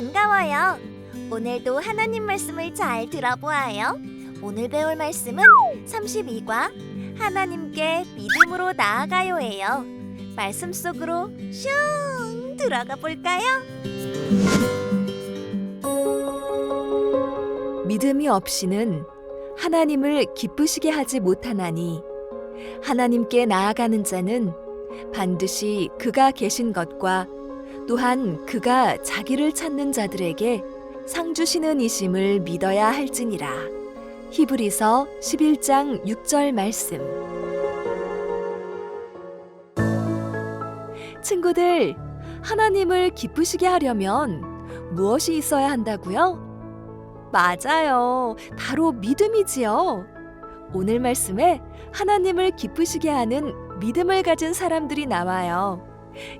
반가워요. 오늘도 하나님 말씀을 잘 들어보아요. 오늘 배울 말씀은 32과 하나님께 믿음으로 나아가요예요. 말씀 속으로 슝 들어가 볼까요? 믿음이 없이는 하나님을 기쁘시게 하지 못하나니 하나님께 나아가는 자는 반드시 그가 계신 것과 또한 그가 자기를 찾는 자들에게 상 주시는 이심을 믿어야 할지니라. 히브리서 11장 6절 말씀. 친구들, 하나님을 기쁘시게 하려면 무엇이 있어야 한다고요? 맞아요. 바로 믿음이지요. 오늘 말씀에 하나님을 기쁘시게 하는 믿음을 가진 사람들이 나와요.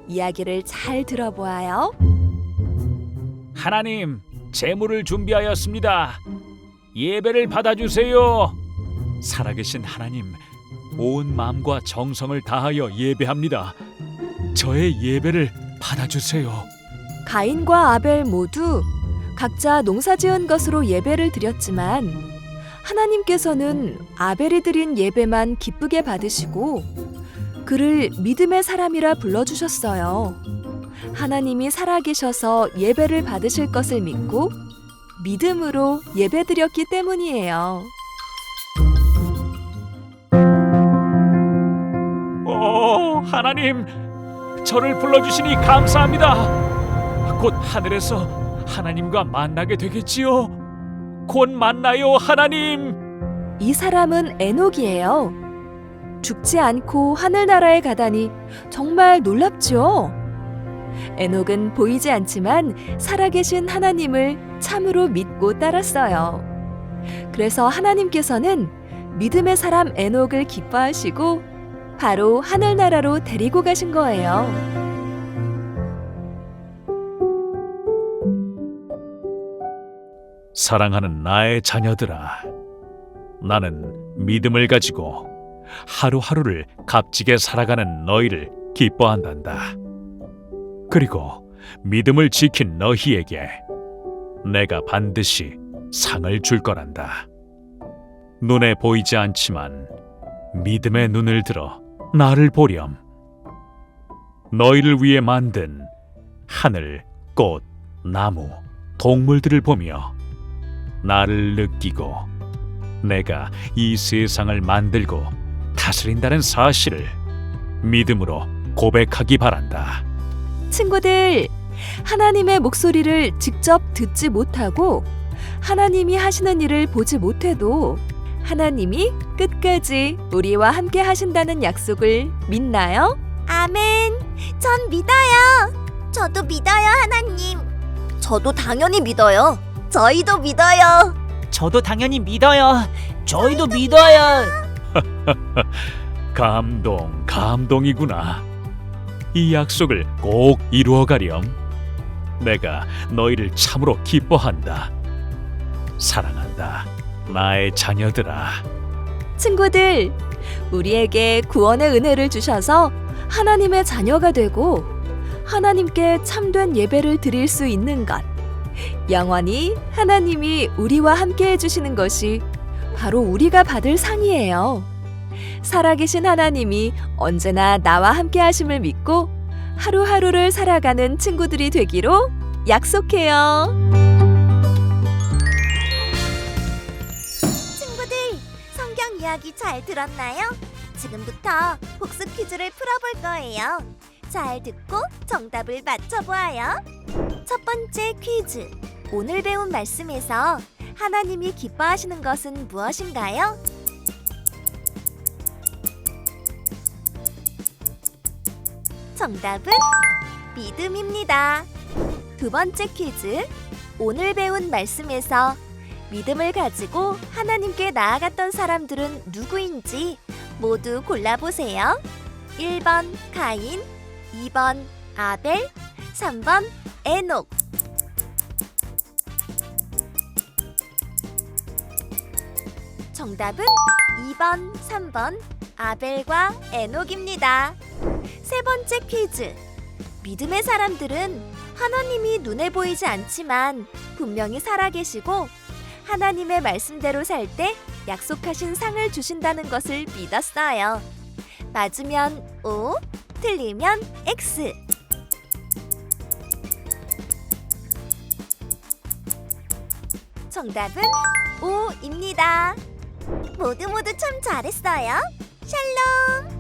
이야기를 잘 들어보아요. 하나님, 제물을 준비하였습니다. 예배를 받아주세요. 살아계신 하나님, 온 마음과 정성을 다하여 예배합니다. 저의 예배를 받아주세요. 가인과 아벨 모두 각자 농사 지은 것으로 예배를 드렸지만 하나님께서는 아벨이 드린 예배만 기쁘게 받으시고 그를 믿음의 사람이라 불러주셨어요. 하나님이 살아계셔서 예배를 받으실 것을 믿고 믿음으로 예배드렸기 때문이에요. 오, 하나님, 저를 불러주시니 감사합니다. 곧 하늘에서 하나님과 만나게 되겠지요. 곧 만나요, 하나님. 이 사람은 에녹이에요. 죽지 않고 하늘나라에 가다니 정말 놀랍죠? 에녹은 보이지 않지만 살아계신 하나님을 참으로 믿고 따랐어요. 그래서 하나님께서는 믿음의 사람 에녹을 기뻐하시고 바로 하늘나라로 데리고 가신 거예요. 사랑하는 나의 자녀들아, 나는 믿음을 가지고 하루하루를 값지게 살아가는 너희를 기뻐한단다. 그리고 믿음을 지킨 너희에게 내가 반드시 상을 줄 거란다. 눈에 보이지 않지만 믿음의 눈을 들어 나를 보렴. 너희를 위해 만든 하늘, 꽃, 나무, 동물들을 보며 나를 느끼고 내가 이 세상을 만들고 다스린다는 사실을 믿음으로 고백하기 바란다. 친구들, 하나님의 목소리를 직접 듣지 못하고 하나님이 하시는 일을 보지 못해도 하나님이 끝까지 우리와 함께 하신다는 약속을 믿나요? 아멘. 전 믿어요. 저도 믿어요, 하나님. 저도 당연히 믿어요. 저희도 믿어요. 저도 당연히 믿어요. 저희도 믿어요. 감동, 감동이구나. 이 약속을 꼭 이루어 가렴. 내가 너희를 참으로 기뻐한다. 사랑한다. 나의 자녀들아. 친구들, 우리에게 구원의 은혜를 주셔서 하나님의 자녀가 되고 하나님께 참된 예배를 드릴 수 있는 것. 영원히 하나님이 우리와 함께 해주시는 것이 바로 우리가 받을 상이에요. 살아계신 하나님이 언제나 나와 함께 하심을 믿고 하루하루를 살아가는 친구들이 되기로 약속해요. 친구들, 성경 이야기 잘 들었나요? 지금부터 복습 퀴즈를 풀어볼 거예요. 잘 듣고 정답을 맞춰보아요. 첫 번째 퀴즈. 오늘 배운 말씀에서 하나님이 기뻐하시는 것은 무엇인가요? 정답은 믿음입니다. 두 번째 퀴즈. 오늘 배운 말씀에서 믿음을 가지고 하나님께 나아갔던 사람들은 누구인지 모두 골라보세요. 1번 가인, 2번 아벨, 3번 에녹. 정답은 2번, 3번 아벨과 에녹입니다. 세 번째 퀴즈. 믿음의 사람들은 하나님이 눈에 보이지 않지만 분명히 살아계시고 하나님의 말씀대로 살 때 약속하신 상을 주신다는 것을 믿었어요. 맞으면 O, 틀리면 X. 정답은 O입니다. 모두 모두 참 잘했어요. 샬롬!